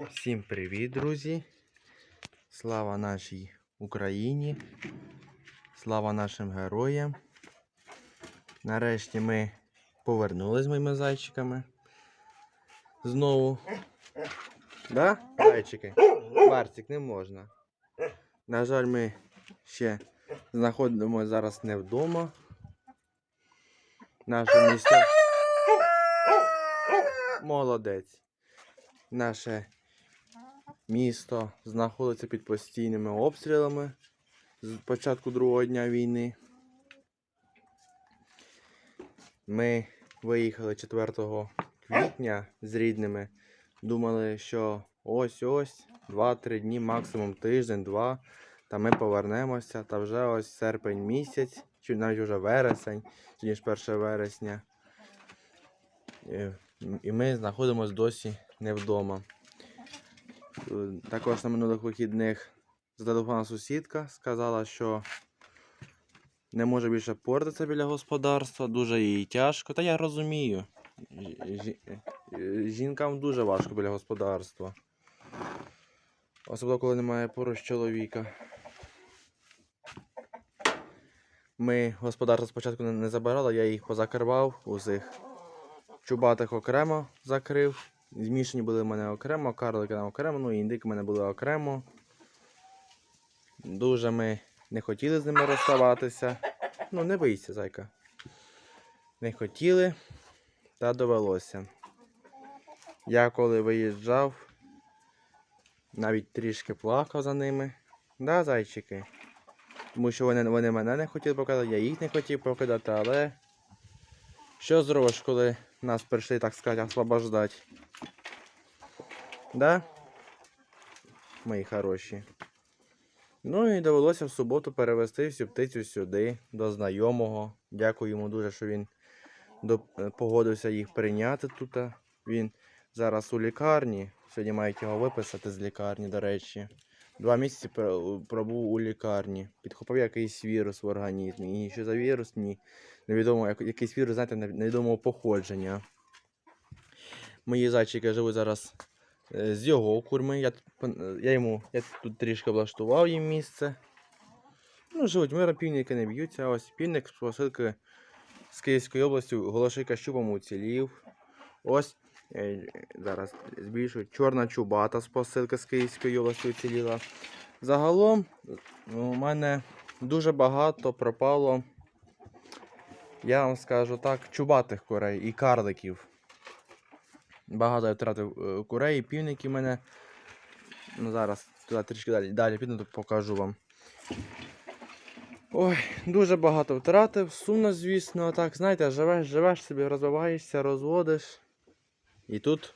Всім привіт, друзі! Слава нашій Україні! Слава нашим героям! Нарешті ми повернулись з моїми зайчиками. Знову. Да? Зайчики? Барсик не можна. На жаль, ми ще знаходимося зараз не вдома. Наше місто. Молодець. Наше місто знаходиться під постійними обстрілами з початку другого дня війни. Ми виїхали 4 квітня з рідними. Думали, що ось-ось, 2-3 дні, максимум тиждень-два, та ми повернемося. Та вже ось серпень місяць, чи навіть вже вересень, ніж 1 вересня. Е, І ми знаходимося досі не вдома. Е, Також на минулих вихідних зателефонувала сусідка, сказала, що не може більше портитися біля господарства, дуже їй тяжко. Та я розумію. Жі- жі- Жінкам дуже важко біля господарства. Особливо, коли немає поруч чоловіка. Ми господарство спочатку не забирали, я їх позакривав усіх. Чубатих окремо закрив. Змішані були в мене окремо, карлики нам окремо, ну і індики в мене були окремо. Дуже ми не хотіли з ними розставатися. Ну, не бийся, зайка. Не хотіли, та довелося. Я коли виїжджав, навіть трішки плакав за ними. Да, зайчики? Тому що вони, вони мене не хотіли покидати, я їх не хотів покидати, але що зробиш, коли нас прийшли, так сказати, освобождати? Да? Мої хороші. Ну і довелося в суботу перевезти всю птицю сюди, до знайомого. Дякую йому дуже, що він е, погодився їх прийняти тут. Він зараз у лікарні. Сьогодні мають його виписати з лікарні, до речі. Два місяці пробув у лікарні. Підхопив якийсь вірус в організмі. І що за вірус, ні. Невідомо, якийсь вірус, знаєте, невідомого походження. Мої зайчики живуть зараз е, з його курми. Я, тут я йому я тут трішки облаштував їм місце. Ну, живуть миро, півники не б'ються. Ось півник з посилки з Київської області, голошика щупом уцілів. Ось е, зараз збільшую. Чорна чубата з посилки з Київської області уціліла. Загалом ну, у мене дуже багато пропало, я вам скажу так, чубатих курей і карликів. Багато я втратив е, курей і півників мене. Ну, зараз туди трішки далі, далі піду, то покажу вам. Ой, дуже багато втратив. Сумно, звісно, так, знаєте, живеш, живеш собі, розвиваєшся, розводиш. І тут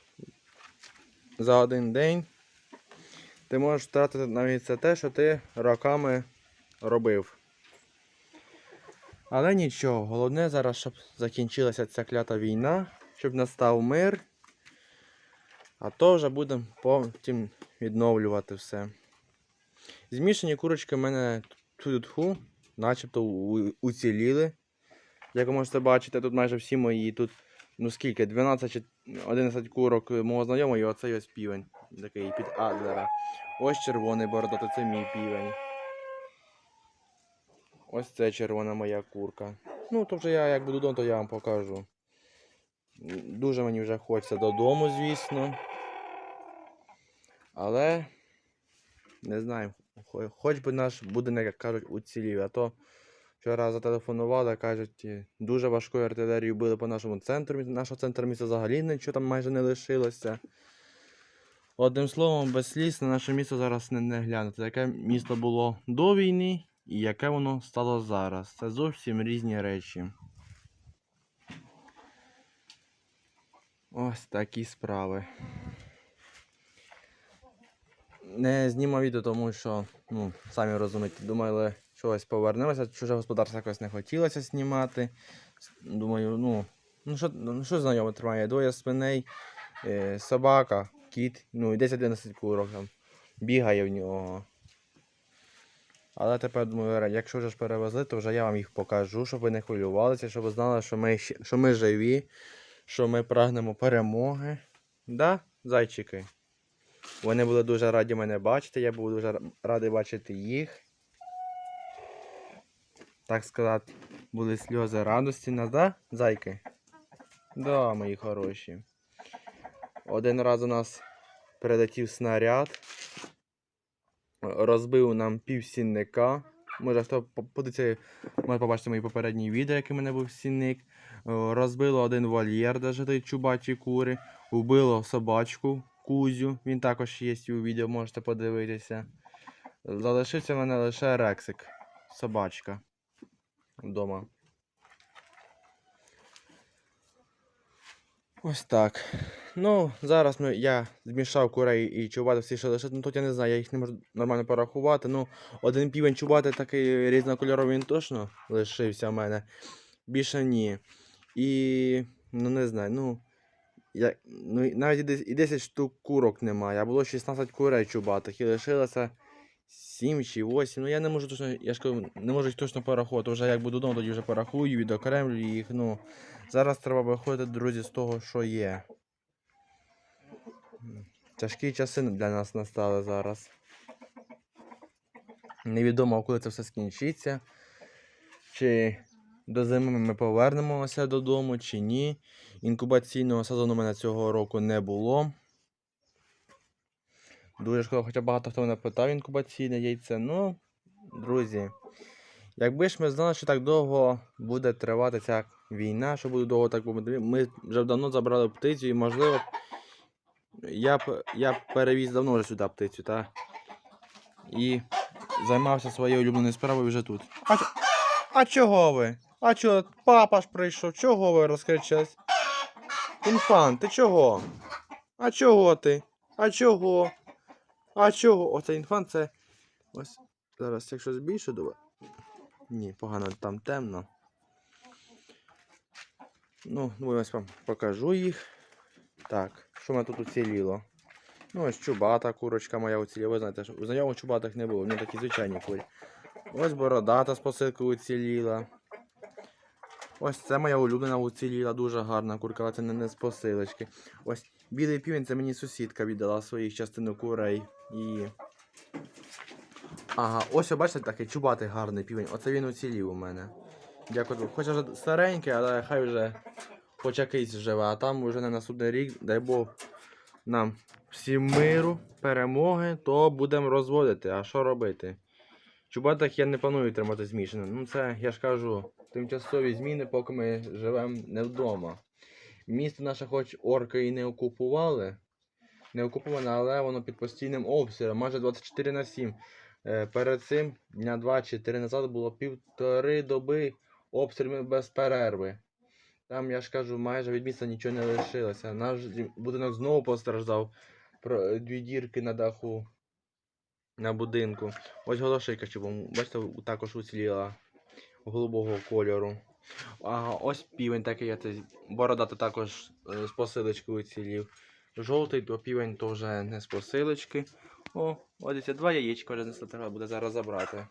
за один день ти можеш втратити навіть це те, що ти роками робив. Але нічого, головне зараз, щоб закінчилася ця клята війна, щоб настав мир. А то вже будемо потім відновлювати все. Змішані курочки в мене тфу начебто уціліли. Як ви можете бачити, тут майже всі мої тут, ну скільки, 12 чи 11 курок мого знайомого, і оцей ось півень, такий під Адлера. Ось червоний бородатий, це мій півень. Ось це червона моя курка. Ну, то вже я як буду додому, то я вам покажу. Дуже мені вже хочеться додому, звісно. Але не знаю, хоч би наш будинок, як кажуть, уцілів. А то вчора зателефонували, кажуть, «Е, дуже важкою артилерією били по нашому центру. Нашого центру міста взагалі нічого там майже не лишилося. Одним словом, без сліз на наше місто зараз не, не глянути. Яке місто було до війни і яке воно стало зараз. Це зовсім різні речі. Ось такі справи. Не знімав відео, тому що, ну, самі розумієте, думали, що ось повернемося, чуже господарство якось не хотілося знімати. Думаю, ну, ну що, ну, що знайомо тримає? Двоє свиней, е, собака, кіт, ну і 10-11 курок там. Бігає в нього. Але тепер думаю, якщо вже ж перевезли, то вже я вам їх покажу, щоб ви не хвилювалися, щоб ви знали, що ми, що ми живі, що ми прагнемо перемоги. Да, зайчики? Вони були дуже раді мене бачити, я був дуже радий бачити їх. Так сказати, були сльози радості нас, да, зайки? Да, мої хороші. Один раз у нас прилетів снаряд, розбив нам півсінника. Може, хто подивиться, може побачити мої попередні відео, який в мене був сінник. Розбило один вольєр, де жили чубачі кури. Убило собачку Кузю. Він також є у відео, можете подивитися. Залишився в мене лише Рексик. Собачка. Вдома. Ось так. Ну, зараз ми, я змішав курей і чубати всі, що лише. Ну тут я не знаю, я їх не можу нормально порахувати. Ну, один півень чубати такий різнокольоровий він точно лишився в мене. Більше ні. І. Ну не знаю, ну. Я, ну навіть і і 10 штук курок немає, а було 16 курей чубатих і лишилося 7 чи 8. Ну я не можу точно, я ж кажу, не можу точно порахувати. Вже як буду вдома, тоді вже порахую, відокремлю їх. Ну, зараз треба виходити, друзі, з того, що є. Тяжкі часи для нас настали зараз. Невідомо, коли це все скінчиться. Чи до зими ми повернемося додому, чи ні. Інкубаційного сезону у мене цього року не було. Дуже шкода, хоча багато хто мене питав інкубаційне яйце. Ну, друзі, якби ж ми знали, що так довго буде тривати ця війна, що буде довго так буде. Ми вже давно забрали птицю і, можливо, я б, я перевіз давно вже сюди птицю, та? І займався своєю улюбленою справою вже тут. А, а чого ви? А чого? Папа ж прийшов, чого ви розкричались? Інфан, ти чого? А чого ти? А чого? А чого? Оце інфан це. Ось. Зараз, якщо збільшу, давай. Ні, погано там темно. Ну, ну, ось вам покажу їх. Так, що в мене тут уціліло? Ну, ось чубата курочка моя уціліла. Ви знаєте, у знайомих чубатах не було, в мене такі звичайні курі. Ось бородата з посилкою уціліла. Ось це моя улюблена уціліла, дуже гарна курка, але це не, не з посилочки. Ось білий півень це мені сусідка віддала своїх частину курей. І... Ага, ось бачите такий чубатий гарний півень. Оце він уцілів у мене. Дякую. Хоча вже старенький, але хай вже хоч якийсь живе, а там вже на наступний рік, дай Бог нам всім миру, перемоги, то будемо розводити. А що робити? Чубатих я не планую тримати змішаним. Ну це, я ж кажу, тимчасові зміни, поки ми живемо не вдома. Місто наше хоч орки і не окупували, не окуповане, але воно під постійним обстрілом, майже 24 на 7. Е, Перед цим дня 2 чи 3 назад було півтори доби обстрілів без перерви. Там, я ж кажу, майже від міста нічого не лишилося. Наш будинок знову постраждав. Дві дірки на даху на будинку. Ось голошейка чубом, бачите, також уціліла голубого кольору. А ось півень такий, бородати також е, з посилочки уцілів. Жовтий, то півень то вже не з посилочки. О, ось ці два яєчка вже знесли, треба буде зараз забрати.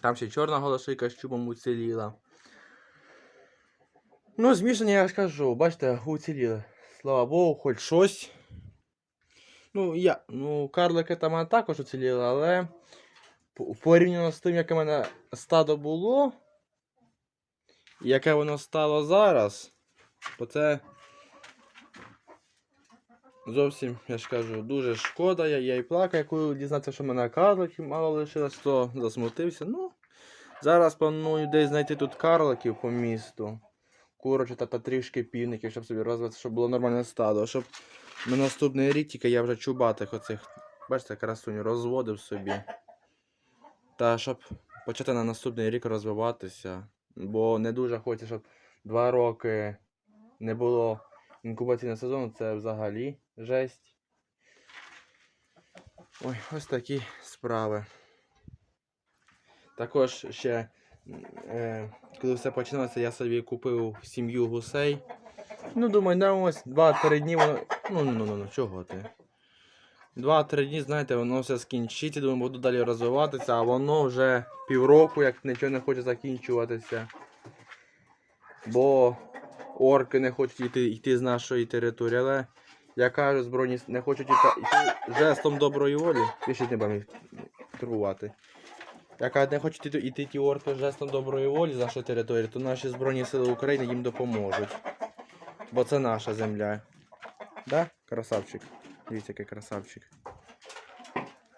Там ще чорна голошейка з чубом уціліла. Ну, змішання, я ж кажу, бачите, уціліли. Слава Богу, хоч щось. Ну, я, ну, карлики там також уціліли, але порівняно з тим, яке в мене стадо було, яке воно стало зараз, то це зовсім, я ж кажу, дуже шкода. Я, я і плакав, коли дізнався, що в мене карликів мало лишилось, то засмутився. Ну, зараз планую десь знайти тут карликів по місту. Курочата та трішки півників, щоб собі розвити, щоб було нормальне стадо, щоб на наступний рік тільки я вже чубатих оцих, бачите, красуню розводив собі. Та щоб почати на наступний рік розвиватися. Бо не дуже хочеться, щоб два роки не було інкубаційного сезону, це взагалі жесть. Ой, ось такі справи. Також ще, е, коли все починалося, я собі купив сім'ю гусей. Ну, думаю, да, ось 2-3 дні воно. Ну, ну, ну, ну, ну, чого ти? 2-3 дні, знаєте, воно все скінчиться, думаю, буду далі розвиватися, а воно вже півроку, як нічого не хоче закінчуватися. Бо орки не хочуть йти, йти з нашої території, але Я кажу, збройні не хочуть іти, йти жестом доброї волі. Більше не будемо їх турбувати. Я кажу, не хочуть іти, іти ті орки жестом доброї волі з нашої території, то наші Збройні Сили України їм допоможуть. Бо це наша земля. Да? Красавчик. Дивіться, який красавчик.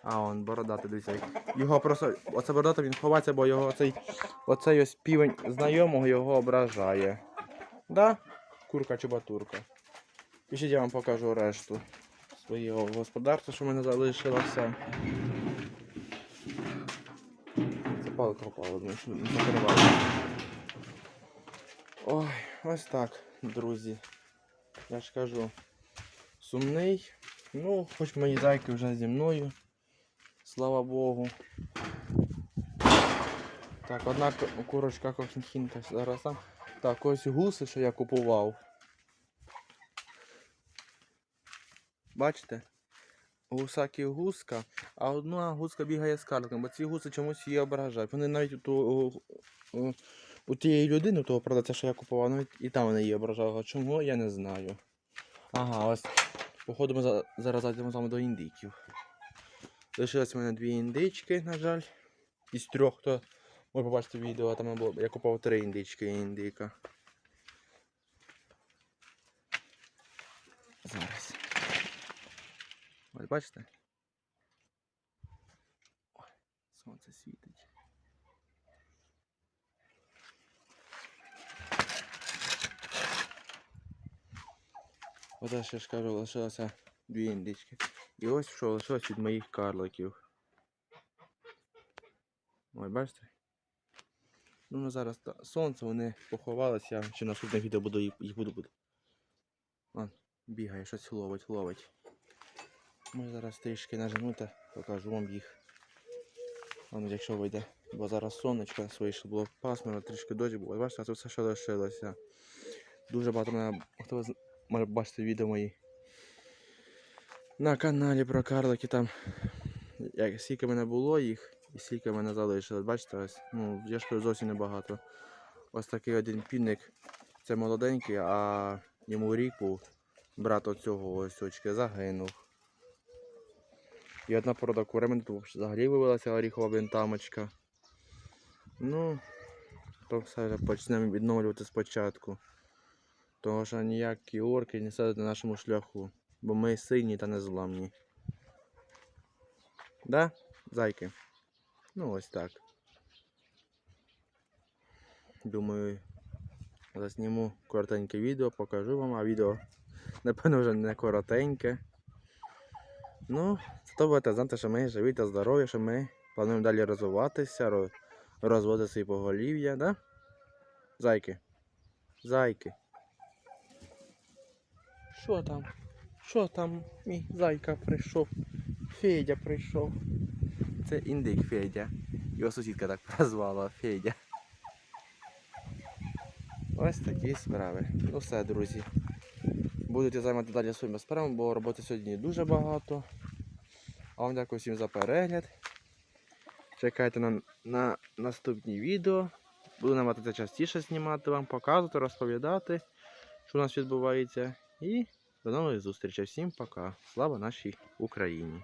А он бородатий, дивіться. Його просто. Оце бородатий він ховається, бо його оцей. Оцей ось півень знайомого його ображає. Да? Курка чи батурка. Пішіть я вам покажу решту свого господарства, що в мене залишилося. Це палка впала, не закриваю. Ой, ось так, друзі. Я ж кажу, сумний. Ну, хоч мої зайки вже зі мною. Слава Богу. Так, одна курочка кохінхінка зараз там. Так, ось гуси, що я купував. Бачите? Гусак і гуска, а одна гуска бігає з карликом, бо ці гуси чомусь її ображають. Вони навіть у, ту, у, у, у тієї людини, у того продавця, що я купував, навіть і там вони її ображали. Чому, я не знаю. Ага, ось. Походу ми за- зараз зайдемо з вами до індиків. Лишилось у мене дві індички, на жаль. Із трьох, хто може побачити відео, там було, я купував три індички індика. Зараз. Ось бачите? Ой, сонце світить. Оце ще ж кажу, лишилося дві індички. І ось що лишилось від моїх карликів. Ой, бачите? Ну, ну зараз та- сонце, вони поховалися, ще наступне відео буду їх, їх буду буде. Вон, бігає, щось ловить, ловить. Ми зараз трішки нажму покажу вам їх. Воно якщо вийде. Бо зараз сонечко вийшло, було пасмурно, трішки дощ було. Бачите, а тут все що лишилося. Дуже багато мене, хто бачити відео мої. На каналі про карлики там. Як, скільки мене було їх і скільки мене залишилось. Бачите, ось, ну, я ж зовсім небагато. Ось такий один пінник. Це молоденький, а йому рік був. Брат оцього ось очки загинув. І одна порода мене тут взагалі вивелася оріхова бентамочка. Ну, то все почнемо відновлювати спочатку. Того що ніякі орки не сядуть на нашому шляху. Бо ми сильні та незламні. Да, зайки? Ну ось так. Думаю, засніму коротеньке відео, покажу вам, а відео, напевно, вже не коротеньке. Ну, зато будете знати, що ми живі та здорові, що ми плануємо далі розвиватися, розводити свої поголів'я, да? Зайки. Зайки. Що там? Що там? Мій зайка прийшов. Федя прийшов. Це індик Федя. Його сусідка так прозвала Федя. Ось такі справи. Ну все, друзі. Будете займати далі своїми справами, бо роботи сьогодні дуже багато. А вам дякую всім за перегляд. Чекайте на, на наступні відео. Буду намагатися частіше знімати вам, показувати, розповідати, що у нас відбувається. І до нових зустрічей. Всім пока. Слава нашій Україні!